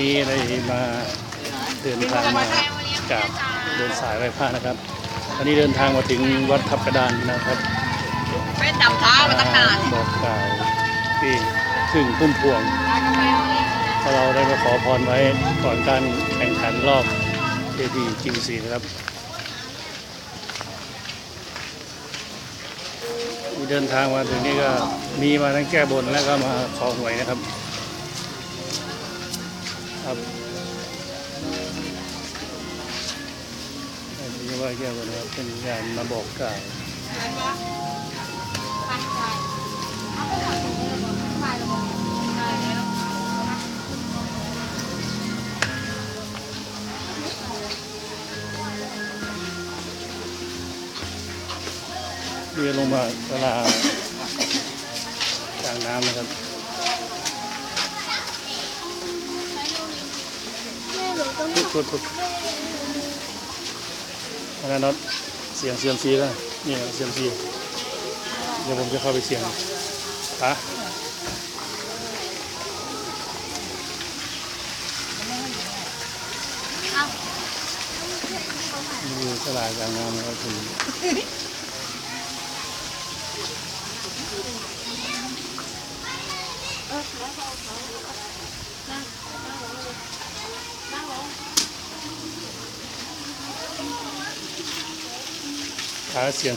นี้ได้มาเดินทางมาจากเดินสายไหว้พระนะครับตอนนี้เดินทางมาถึงวัดทับกระดานนะครับเป็นดำเท้ามาตั้งนานบอกกล่าวที่ถึงพุ่มพวงเพราะเราได้มาขอพรไว้ก่อนการแข่งขันรอบเอทีจิมซีนะครับเดินทางมาถึงนี่ก็มีมาทั้งแก้บนแล้วก็มาขอหวยนะครับ ครับอันนี้ว่าแก้บนะครับเป็นการมาบอกกล่าวเรือลงมาเวลากลางน้ำนะครับ พุดพุดพุดอันนั้นน็อตเสียงเสียมซีแล้วนี่นะเสียมซีเดี๋ยวผมจะเข้าไปเสียงฮะนี่คือตลาดกลางน้ำนะครับคุณ หาเสี